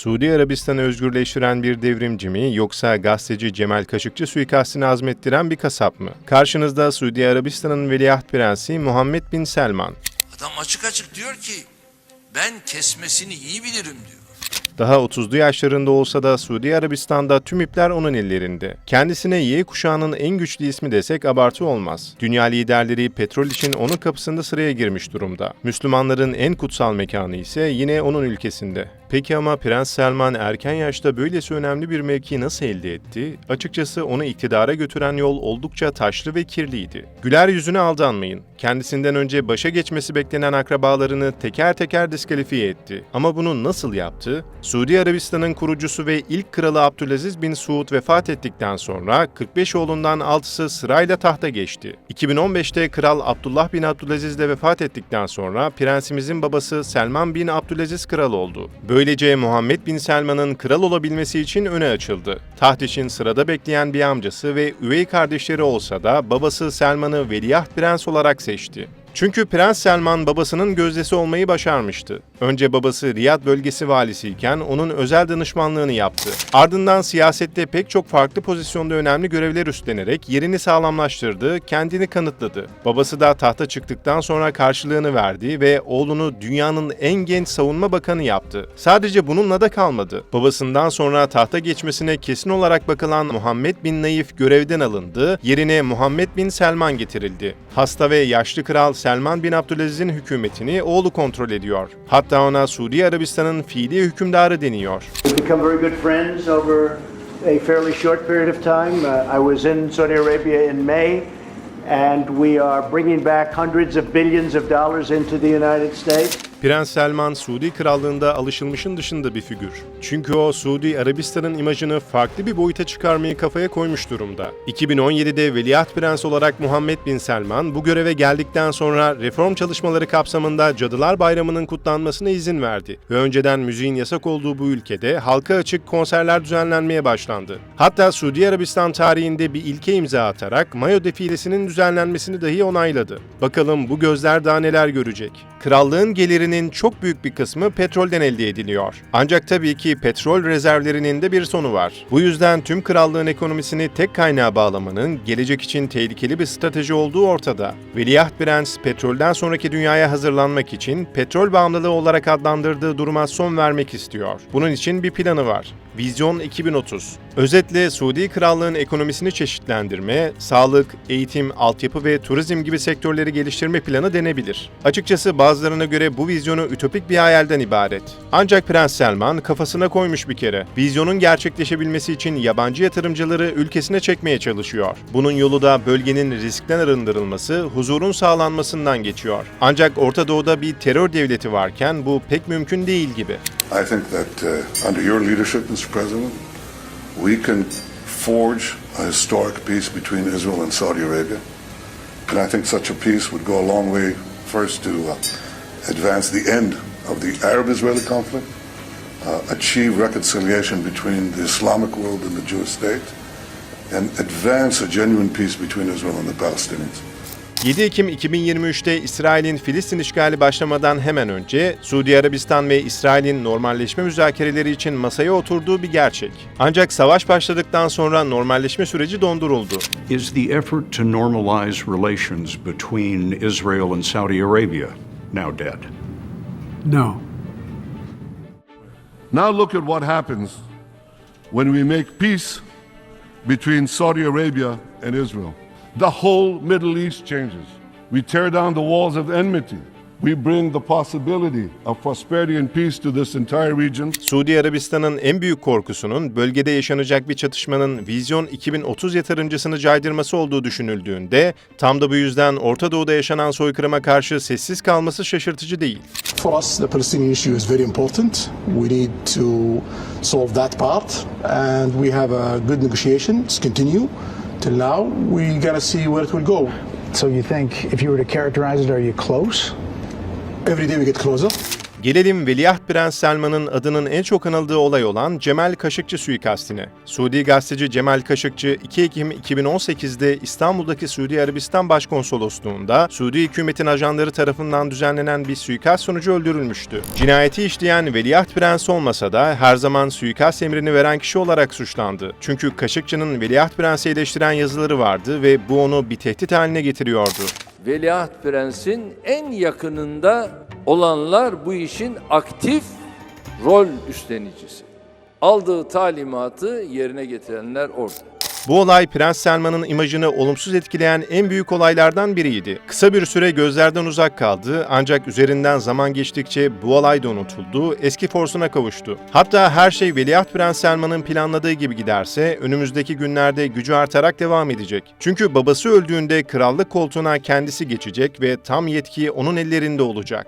Suudi Arabistan'ı özgürleştiren bir devrimci mi yoksa gazeteci Cemal Kaşıkçı suikastini azmettiren bir kasap mı? Karşınızda Suudi Arabistan'ın veliaht prensi Muhammed Bin Selman. Adam açık açık diyor ki ben kesmesini iyi bilirim diyor. Daha 30'lu yaşlarında olsa da Suudi Arabistan'da tüm ipler onun ellerinde. Kendisine Y kuşağının en güçlü ismi desek abartı olmaz. Dünya liderleri petrol için onun kapısında sıraya girmiş durumda. Müslümanların en kutsal mekanı ise yine onun ülkesinde. Peki ama Prens Selman erken yaşta böylesi önemli bir mevki nasıl elde etti? Açıkçası onu iktidara götüren yol oldukça taşlı ve kirliydi. Güler yüzüne aldanmayın. Kendisinden önce başa geçmesi beklenen akrabalarını teker teker diskalifiye etti. Ama bunu nasıl yaptı? Suudi Arabistan'ın kurucusu ve ilk kralı Abdülaziz bin Suud vefat ettikten sonra 45 oğlundan 6'sı sırayla tahta geçti. 2015'te Kral Abdullah bin Abdülaziz de vefat ettikten sonra prensimizin babası Selman bin Abdülaziz kral oldu. Böylece Muhammed bin Selman'ın kral olabilmesi için öne açıldı. Taht için sırada bekleyen bir amcası ve üvey kardeşleri olsa da babası Selman'ı veliaht prens olarak seçti. Çünkü Prens Selman babasının gözdesi olmayı başarmıştı. Önce babası Riyad bölgesi valisiyken onun özel danışmanlığını yaptı. Ardından siyasette pek çok farklı pozisyonda önemli görevler üstlenerek yerini sağlamlaştırdı, kendini kanıtladı. Babası da tahta çıktıktan sonra karşılığını verdi ve oğlunu dünyanın en genç savunma bakanı yaptı. Sadece bununla da kalmadı. Babasından sonra tahta geçmesine kesin olarak bakılan Muhammed bin Naif görevden alındı, yerine Muhammed bin Selman getirildi. Hasta ve yaşlı kral Selman bin Abdülaziz'in hükümetini oğlu kontrol ediyor. Hatta ona Suudi Arabistan'ın fiili hükümdarı deniyor. Uh, and we are bringing back hundreds of billions of dollars into the United States. Prens Selman Suudi Krallığında alışılmışın dışında bir figür. Çünkü o Suudi Arabistan'ın imajını farklı bir boyuta çıkarmayı kafaya koymuş durumda. 2017'de Veliaht Prens olarak Muhammed Bin Selman bu göreve geldikten sonra reform çalışmaları kapsamında Cadılar Bayramı'nın kutlanmasına izin verdi ve önceden müziğin yasak olduğu bu ülkede halka açık konserler düzenlenmeye başlandı. Hatta Suudi Arabistan tarihinde bir ilke imza atarak Mayo defilesinin düzenlenmesini dahi onayladı. Bakalım bu gözler daha neler görecek? Krallığın gelirinin çok büyük bir kısmı petrolden elde ediliyor. Ancak tabii ki petrol rezervlerinin de bir sonu var. Bu yüzden tüm krallığın ekonomisini tek kaynağa bağlamanın gelecek için tehlikeli bir strateji olduğu ortada. Veliaht Prens petrolden sonraki dünyaya hazırlanmak için petrol bağımlılığı olarak adlandırdığı duruma son vermek istiyor. Bunun için bir planı var. Vizyon 2030. Özetle Suudi Krallığın ekonomisini çeşitlendirme, sağlık, eğitim, altyapı ve turizm gibi sektörleri geliştirme planı denebilir. Açıkçası bazılarına göre bu vizyonu ütopik bir hayalden ibaret. Ancak Prens Selman kafasına koymuş bir kere. Vizyonun gerçekleşebilmesi için yabancı yatırımcıları ülkesine çekmeye çalışıyor. Bunun yolu da bölgenin riskten arındırılması, huzurun sağlanmasından geçiyor. Ancak Orta Doğu'da bir terör devleti varken bu pek mümkün değil gibi. I think that uh, under your leadership, Mr. President, we can forge a historic peace between Israel and Saudi Arabia. And I think such a peace would go a long way first to uh, advance the end of the Arab Israeli conflict, uh, achieve reconciliation between the Islamic world and the Jewish state, and advance a genuine peace between Israel and the Palestinians. 7 Ekim 2023'te İsrail'in Filistin işgali başlamadan hemen önce Suudi Arabistan ve İsrail'in normalleşme müzakereleri için masaya oturduğu bir gerçek. Ancak savaş başladıktan sonra normalleşme süreci donduruldu. Is the effort to normalize relations between Israel and Saudi Arabia now dead? No. Now look at what happens when we make peace between Saudi Arabia and Israel. The whole Middle East changes. We tear down the walls of enmity. We bring the possibility of prosperity and peace to this entire region. Suudi Arabistan'ın en büyük korkusunun bölgede yaşanacak bir çatışmanın Vizyon 2030 yatırımcısını caydırması olduğu düşünüldüğünde tam da bu yüzden Orta Doğu'da yaşanan soykırıma karşı sessiz kalması şaşırtıcı değil. For us, the Palestinian issue is very important. We need to solve that part, and we have a good negotiations continue. Till now, we gotta see where it will go. So you think if you were to characterize it, are you close? Every day we get closer. Gelelim Veliaht Prens Selman'ın adının en çok anıldığı olay olan Cemal Kaşıkçı suikastine. Suudi gazeteci Cemal Kaşıkçı 2 Ekim 2018'de İstanbul'daki Suudi Arabistan Başkonsolosluğu'nda Suudi hükümetin ajanları tarafından düzenlenen bir suikast sonucu öldürülmüştü. Cinayeti işleyen Veliaht Prens olmasa da her zaman suikast emrini veren kişi olarak suçlandı. Çünkü Kaşıkçı'nın Veliaht Prens'i eleştiren yazıları vardı ve bu onu bir tehdit haline getiriyordu. Veliaht Prens'in en yakınında olanlar bu işin aktif rol üstlenicisi. Aldığı talimatı yerine getirenler orada. Bu olay Prens Selman'ın imajını olumsuz etkileyen en büyük olaylardan biriydi. Kısa bir süre gözlerden uzak kaldı ancak üzerinden zaman geçtikçe bu olay da unutuldu, eski forsuna kavuştu. Hatta her şey Veliaht Prens Selman'ın planladığı gibi giderse önümüzdeki günlerde gücü artarak devam edecek. Çünkü babası öldüğünde krallık koltuğuna kendisi geçecek ve tam yetki onun ellerinde olacak.